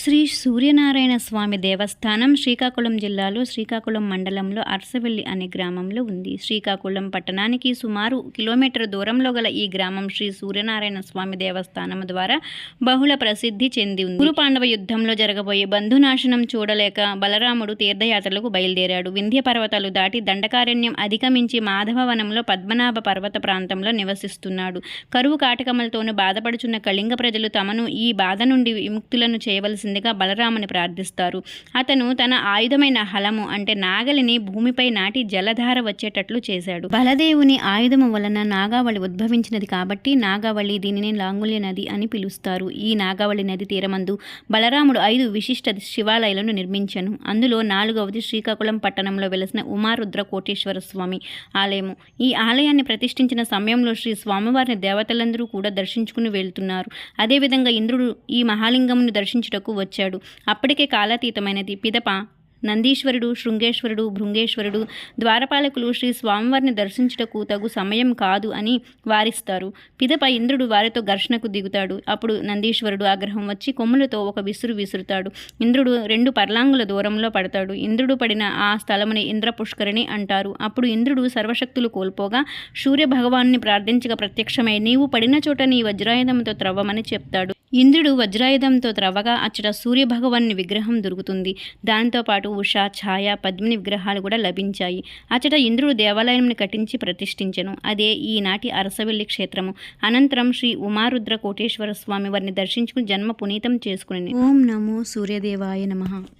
శ్రీ సూర్యనారాయణ స్వామి దేవస్థానం శ్రీకాకుళం జిల్లాలో శ్రీకాకుళం మండలంలో అరసవెల్లి అనే గ్రామంలో ఉంది. శ్రీకాకుళం పట్టణానికి సుమారు కిలోమీటర్ దూరంలో గల ఈ గ్రామం శ్రీ సూర్యనారాయణ స్వామి దేవస్థానం ద్వారా బహుళ ప్రసిద్ధి చెంది ఉంది. గురు పాండవ యుద్ధంలో జరగబోయే బంధునాశనం చూడలేక బలరాముడు తీర్థయాత్రలకు బయలుదేరాడు. వింధ్య పర్వతాలు దాటి దండకారణ్యం అధిగమించి మాధవవనంలో పద్మనాభ పర్వత ప్రాంతంలో నివసిస్తున్నాడు. కరువు కాటకములతోనూ బాధపడుచున్న కళింగ ప్రజలు తమను ఈ బాధ నుండి విముక్తులను చేయవలసిందిగా బలరాముని ప్రార్థిస్తారు. అతను తన ఆయుధమైన హలము అంటే నాగలిని భూమిపై నాటి జలధార వచ్చేటట్లు చేశాడు. బలదేవుని ఆయుధము వలన నాగావళి ఉద్భవించినది కాబట్టి నాగావళి దీనిని లాంగుల్య నది అని పిలుస్తారు. ఈ నాగావళి నది తీరమందు బలరాముడు ఐదు విశిష్ట శివాలయాలను నిర్మించను. అందులో నాలుగవది శ్రీకాకుళం పట్టణంలో వెలసిన ఉమారుద్ర కోటేశ్వర స్వామి ఆలయము. ఈ ఆలయాన్ని ప్రతిష్ఠించిన సమయంలో శ్రీ స్వామివారిని దేవతలందరూ కూడా దర్శించుకుని వెళ్తున్నారు. అదేవిధంగా ఇంద్రుడు ఈ మహాలింగమును దర్శించుటకు వచ్చాడు. అప్పటికే కాలాతీతమైనది. పిదప నందీశ్వరుడు శృంగేశ్వరుడు భృంగేశ్వరుడు ద్వారపాలకులు శ్రీ స్వామివారిని దర్శించుటకు తగు సమయం కాదు అని వారిస్తారు. పిదప ఇంద్రుడు వారితో ఘర్షణకు దిగుతాడు. అప్పుడు నందీశ్వరుడు ఆగ్రహం వచ్చి కొమ్ములతో ఒక విసురు విసురుతాడు. ఇంద్రుడు రెండు పర్లాంగుల దూరంలో పడతాడు. ఇంద్రుడు పడిన ఆ స్థలముని ఇంద్ర పుష్కరిణి అంటారు. అప్పుడు ఇంద్రుడు సర్వశక్తులు కోల్పోగా సూర్య భగవాన్ని ప్రార్థించగా ప్రత్యక్షమై నీవు పడిన చోట నీ వజ్రాయుధంతో త్రవ్వమని చెప్తాడు. ఇంద్రుడు వజ్రాయుధంతో త్రవ్వగా అచ్చట సూర్యభగవాన్ని విగ్రహం దొరుకుతుంది. దాంతోపాటు ఉష ఛాయ పద్మిని విగ్రహాలు కూడా లభించాయి. అచ్చట ఇంద్రుడు దేవాలయంని కట్టించి ప్రతిష్ఠించెను. అదే ఈనాటి అరసవెల్లి క్షేత్రము. అనంతరం శ్రీ ఉమారుద్ర కోటేశ్వర స్వామి వారిని దర్శించుకుని జన్మ పునీతం చేసుకుని ఓం నమో సూర్యదేవాయ నమః.